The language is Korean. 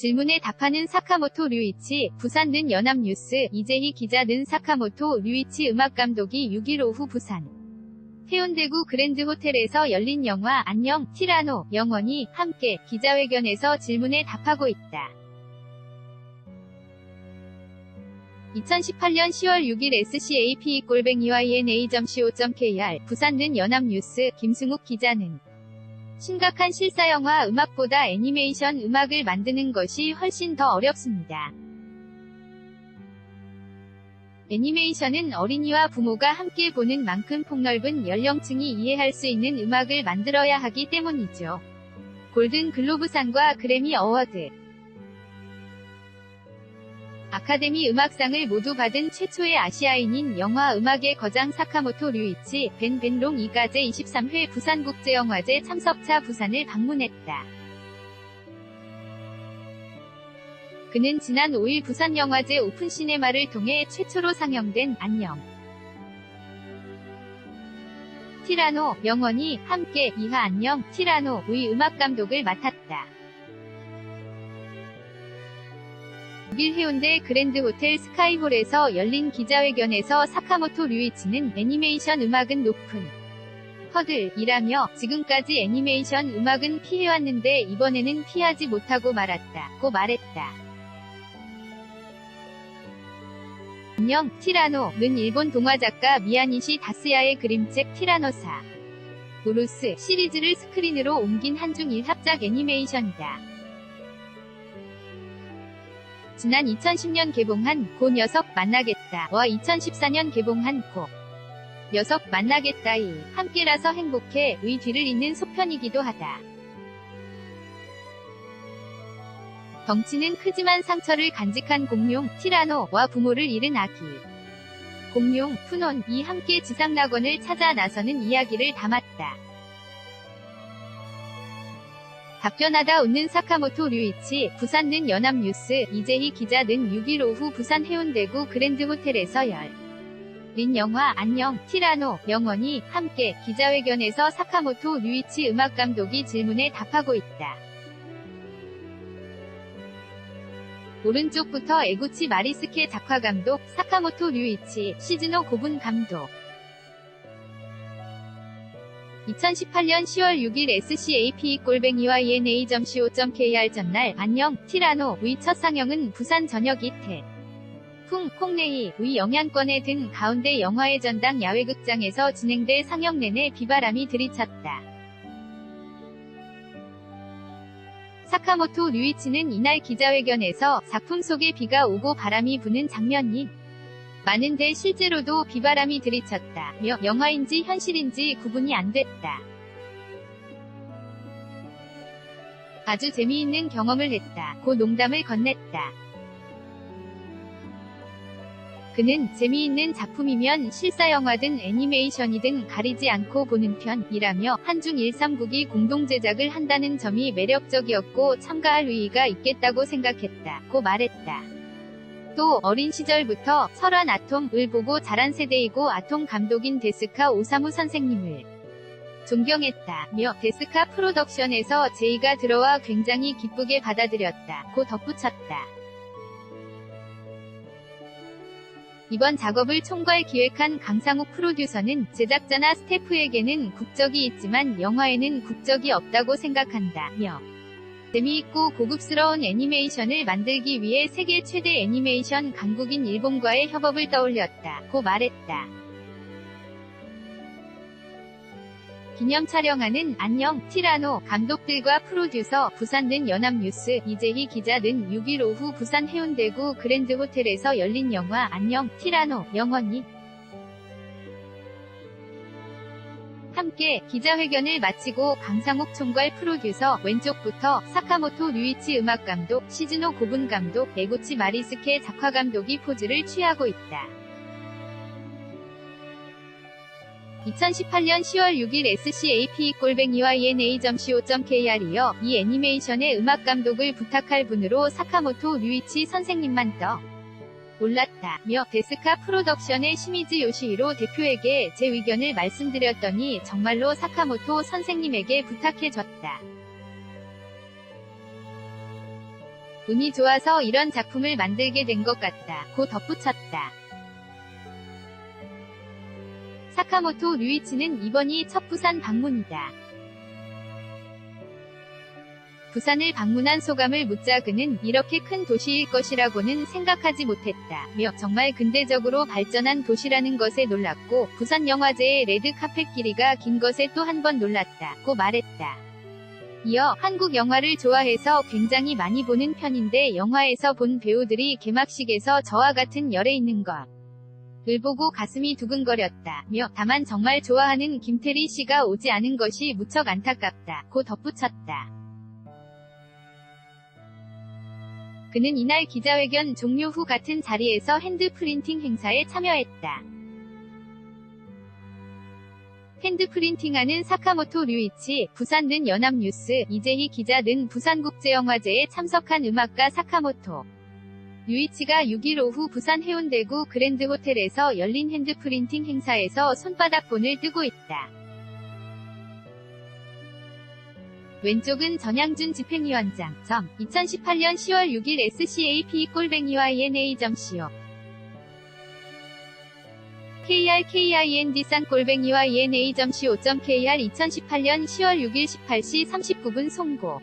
질문에 답하는 사카모토 류이치, 부산는 연합뉴스, 이재희 기자는 사카모토 류이치 음악감독이 6일 오후 부산. 해운대구 그랜드 호텔에서 열린 영화 안녕 티라노 영원히 함께 기자회견에서 질문에 답하고 있다. 2018년 10월 6일 SCAP 골뱅이와 ENA.co.kr 부산는 연합뉴스 김승욱 기자는 심각한 실사 영화 음악보다 애니메이션 음악을 만드는 것이 훨씬 더 어렵습니다. 애니메이션은 어린이와 부모가 함께 보는 만큼 폭넓은 연령층이 이해할 수 있는 음악을 만들어야 하기 때문이죠. 골든 글로브상과 그래미 어워드 아카데미 음악상을 모두 받은 최초의 아시아인인 영화 음악의 거장 사카모토 류이치 벤 벤롱 이가제 23회 부산국제영화제 참석차 부산을 방문했다. 그는 지난 5일 부산영화제 오픈 시네마를 통해 최초로 상영된 안녕. 티라노, 영원히, 함께, 이하 안녕, 티라노의 음악감독을 맡았다. 6일 해운대 그랜드 호텔 스카이홀에서 열린 기자회견에서 사카모토 류이치는 애니메이션 음악은 높은 허들이라며 지금까지 애니메이션 음악은 피해왔는데 이번에는 피하지 못하고 말았다고 말했다. 안녕, 티라노는 일본 동화작가 미야니시 다스야의 그림책 티라노사 우루스 시리즈를 스크린으로 옮긴 한중 일 합작 애니메이션이다. 지난 2010년 개봉한 고 녀석 만나겠다 와 2014년 개봉한 고 녀석 만나겠다 이 함께라서 행복해 의 뒤를 잇는 속편이기도 하다. 덩치는 크지만 상처를 간직한 공룡 티라노와 부모를 잃은 아기. 공룡 푸논이 함께 지상낙원을 찾아 나서는 이야기를 담았다. 답변하다 웃는 사카모토 류이치, 부산는 연합뉴스, 이재희 기자는 6일 오후 부산 해운대구 그랜드 호텔에서 열. 린 영화 안녕, 티라노, 영원히 함께 기자회견에서 사카모토 류이치 음악 감독이 질문에 답하고 있다. 오른쪽부터 에구치 마리스케 작화 감독, 사카모토 류이치, 시즈노 고분 감독. 2018년 10월 6일 SCAP 골뱅이와 ENA.co.kr 전날 안녕 티라노의 첫 상영은 부산 저녁 이태. 풍, 콩레이, 의 영향권에 든 가운데 영화의 전당 야외극장에서 진행돼 상영 내내 비바람이 들이쳤다. 사카모토 류이치는 이날 기자회견에서 작품 속에 비가 오고 바람이 부는 장면이 많은데 실제로도 비바람이 들이쳤다며 영화인지 현실인지 구분이 안 됐다. 아주 재미있는 경험을 했다. 고 농담을 건넸다. 그는 재미있는 작품이면 실사영화든 애니메이션이든 가리지 않고 보는 편이라며 한중 1삼국이 공동제작을 한다는 점이 매력적이었고 참가할 의의가 있겠다고 생각했다. 고 말했다. 또 어린 시절부터 설환 아톰을 보고 자란 세대이고 아톰 감독인 데스카 오사무 선생님을 존경했다며 데스카 프로덕션에서 제이가 들어와 굉장히 기쁘게 받아들였다. 고 덧붙였다. 이번 작업을 총괄 기획한 강상욱 프로듀서는 제작자나 스태프에게는 국적이 있지만 영화에는 국적이 없다고 생각한다며 재미있고 고급스러운 애니메이션을 만들기 위해 세계 최대 애니메이션 강국인 일본과의 협업을 떠올렸다. 고 말했다. 기념 촬영하는 안녕 티라노 감독들과 프로듀서 부산 는 연합뉴스 이재희 기자 는 6일 오후 부산 해운대구 그랜드 호텔에서 열린 영화 안녕 티라노 영원히 함께 기자회견을 마치고 강상욱 총괄 프로듀서 왼쪽부터 사카모토 류이치 음악감독 시즈노 고분 감독 에구치 마리스케 작화감독이 포즈를 취하고 있다. 2018년 10월 6일 SCAP 골뱅이와 ENA.co.kr 이어 이 애니메이션의 음악감독을 부탁할 분으로 사카모토 류이치 선생님만 떠 올랐다며 데스카 프로덕션의 시미즈 요시히로 대표에게 제 의견을 말씀드렸더니 정말로 사카모토 선생님에게 부탁해줬다. 운이 좋아서 이런 작품을 만들게 된 것 같다. 고 덧붙였다. 사카모토 류이치는 이번이 첫 부산 방문이다. 부산을 방문한 소감을 묻자 그는 이렇게 큰 도시일 것이라고는 생각하지 못했다. 며 정말 근대적으로 발전한 도시라는 것에 놀랐고 부산 영화제의 레드 카펫 길이가 긴 것에 또 한 번 놀랐다. 고 말했다. 이어 한국 영화를 좋아해서 굉장히 많이 보는 편인데 영화에서 본 배우들이 개막식에서 저와 같은 열에 있는 것. 을 보고 가슴이 두근거렸다. 며 다만 정말 좋아하는 김태리 씨가 오지 않은 것이 무척 안타깝다. 고 덧붙였다. 그는 이날 기자회견 종료 후 같은 자리에서 핸드프린팅 행사에 참여했다. 핸드프린팅하는 사카모토 류이치, 부산는 연합뉴스, 이재희 기자는 부산국제영화제에 참석한 음악가 사카모토. 류이치가 6일 오후 부산 해운대구 그랜드호텔에서 열린 핸드프린팅 행사에서 손바닥본을 뜨고 있다. 왼쪽은 전양준 집행위원장, 점, 2018년 10월 6일 SCAP 꼴뱅이와 ENA.co. KRKIND 산 꼴뱅이와 ENA.co.kr 2018년 10월 6일 18시 39분 송고.